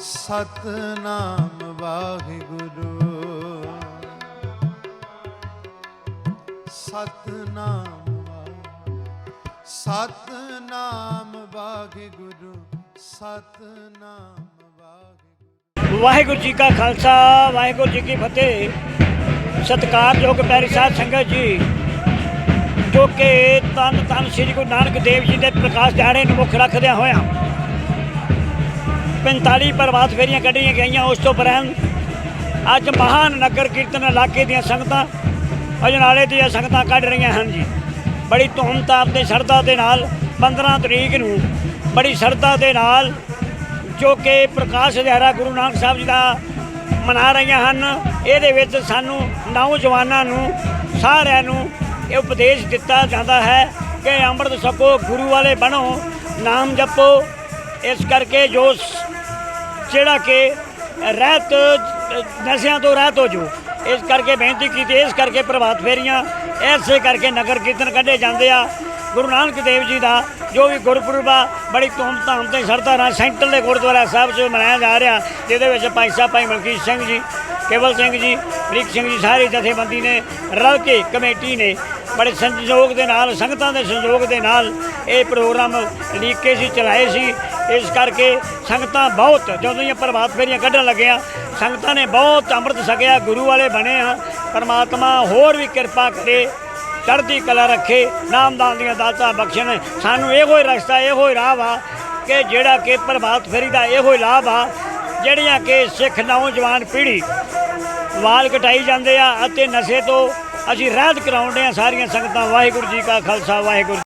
ਸਤਨਾਮ ਵਾਹਿਗੁਰੂ। ਸਤਨਾਮ ਵਾਹਿ- ਸਤਨਾਮ ਵਾਹਿਗੁਰੂ। ਸਤਨਾਮ ਵਾਹਿਗੁਰੂ। ਵਾਹਿਗੁਰੂ ਜੀ ਕਾ ਖਾਲਸਾ, ਵਾਹਿਗੁਰੂ ਜੀ ਕੀ ਫਤਿਹ। ਸਤਿਕਾਰਯੋਗ ਪਿਆਰੀ ਸਾਹਿਬ ਸੰਗਤ ਜੀ, ਜੋ ਕਿ ਤਨ ਤਨ ਸ੍ਰੀ ਗੁਰੂ ਨਾਨਕ ਦੇਵ ਜੀ ਦੇ ਪ੍ਰਕਾਸ਼ ਦਿਹਾੜੇ ਨੂੰ ਮੁੱਖ ਰੱਖਦਿਆਂ ਹੋਇਆਂ 45 ਪ੍ਰਵਾਸ ਫੇਰੀਆਂ ਕੱਢੀਆਂ ਗਈਆਂ, ਉਸ ਤੋਂ ਉਪਰੰਤ ਅੱਜ ਮਹਾਨ ਨਗਰ ਕੀਰਤਨ ਇਲਾਕੇ ਦੀਆਂ ਸੰਗਤਾਂ, ਅਜਨਾਲੇ ਦੀਆਂ ਸੰਗਤਾਂ ਕੱਢ ਰਹੀਆਂ ਹਨ ਜੀ। ਬੜੀ ਧੂਮਧਾਮ ਤੇ ਸ਼ਰਧਾ ਦੇ ਨਾਲ 15 ਤਰੀਕ ਨੂੰ ਬੜੀ ਸ਼ਰਧਾ ਦੇ ਨਾਲ ਜੋ ਕਿ ਪ੍ਰਕਾਸ਼ ਦਿਹਾੜਾ ਗੁਰੂ ਨਾਨਕ ਸਾਹਿਬ ਜੀ ਦਾ ਮਨਾ ਰਹੀਆਂ ਹਨ, ਇਹਦੇ ਵਿੱਚ ਸਾਨੂੰ ਨੌਜਵਾਨਾਂ ਨੂੰ, ਸਾਰਿਆਂ ਨੂੰ ਇਹ ਉਪਦੇਸ਼ ਦਿੱਤਾ ਜਾਂਦਾ ਹੈ ਕਿ ਅੰਮ੍ਰਿਤ ਛਕੋ, ਗੁਰੂ ਵਾਲੇ ਬਣੋ, ਨਾਮ ਜਪੋ ਇਸ ਕਰਕੇ ਜੋ ਜਿਹੜਾ ਕਿ ਰਹਿਤ, ਨਸ਼ਿਆਂ ਤੋਂ ਰਹਿਤ ਹੋ ਜੋ। ਇਸ ਕਰਕੇ ਬੇਨਤੀ ਕੀਤੀ, ਇਸ ਕਰਕੇ ਪ੍ਰਭਾਤ ਫੇਰੀਆਂ ਐਸੇ ਕਰਕੇ ਨਗਰ ਕੀਰਤਨ ਕੱਢੇ ਜਾਂਦੇ ਆ। ਗੁਰੂ ਨਾਨਕ ਦੇਵ ਜੀ ਦਾ ਜੋ ਵੀ ਗੁਰਪੁਰਬ ਆ, ਬੜੀ ਧੂਮਧਾਮ ਤੇ ਸ਼ਰਧਾ ਨਾਲ ਸੈਂਟਰ ਦੇ ਗੁਰਦੁਆਰਾ ਸਾਹਿਬ 'ਚ ਮਨਾਇਆ ਜਾ ਰਿਹਾ, ਜਿਹਦੇ ਵਿੱਚ ਭਾਈ ਸਾਹਿਬ, ਭਾਈ ਮਲਕੀਤ ਸਿੰਘ ਜੀ, ਕੇਵਲ ਸਿੰਘ ਜੀ, ਬ੍ਰਿਕ ਸਿੰਘ ਜੀ, ਸਾਰੇ ਜਥੇਬੰਦੀ ਨੇ ਰਲ ਕੇ ਕਮੇਟੀ ਨੇ ਬੜੇ ਸੰਯੋਗ ਦੇ ਨਾਲ, ਸੰਗਤਾਂ ਦੇ ਸੰਯੋਗ ਦੇ ਨਾਲ ਇਹ ਪ੍ਰੋਗਰਾਮ ਲੀਕੇ ਸੀ, ਚਲਾਏ ਸੀ। ਇਸ ਕਰਕੇ ਸੰਗਤਾਂ ਬਹੁਤ, ਜਦੋਂ ਇਹ ਪ੍ਰਭਾਤ ਫੇਰੀਆਂ ਕੱਢਣ ਲੱਗਿਆ, ਸੰਗਤਾਂ ਨੇ ਬਹੁਤ ਅੰਮ੍ਰਿਤ ਛਕਿਆ, ਗੁਰੂ ਵਾਲੇ ਬਣੇ ਆ ਪਰਮਾਤਮਾ ਹੋਰ ਵੀ ਕਿਰਪਾ ਕਰੇ, ਚੜ੍ਹਦੀ ਕਲਾ ਰੱਖੇ, ਨਾਮਦਾਨ ਦੀਆਂ ਦਾਤਾਂ ਬਖਸ਼ਣ। ਸਾਨੂੰ ਇਹੋ ਹੀ ਰਸਤਾ, ਇਹੋ ਹੀ ਰਾਹ ਵਾ ਕਿ ਜਿਹੜਾ ਕਿ ਪ੍ਰਭਾਤ ਫੇਰੀ ਦਾ ਇਹੋ ਹੀ ਲਾਭ ਆ, ਜਿਹੜੀਆਂ ਕਿ ਸਿੱਖ ਨੌਜਵਾਨ ਪੀੜ੍ਹੀ ਵਾਲ ਕਟਾਈ ਜਾਂਦੇ ਆ ਅਤੇ ਨਸ਼ੇ ਤੋਂ ਅਸੀਂ ਰਹਿਤ ਕਰਾਉਂਦੇ ਆ ਸਾਰੀਆਂ ਸੰਗਤਾਂ ਵਾਹਿਗੁਰੂ ਜੀ ਕਾ ਖਾਲਸਾ ਵਾਹਿਗੁਰੂ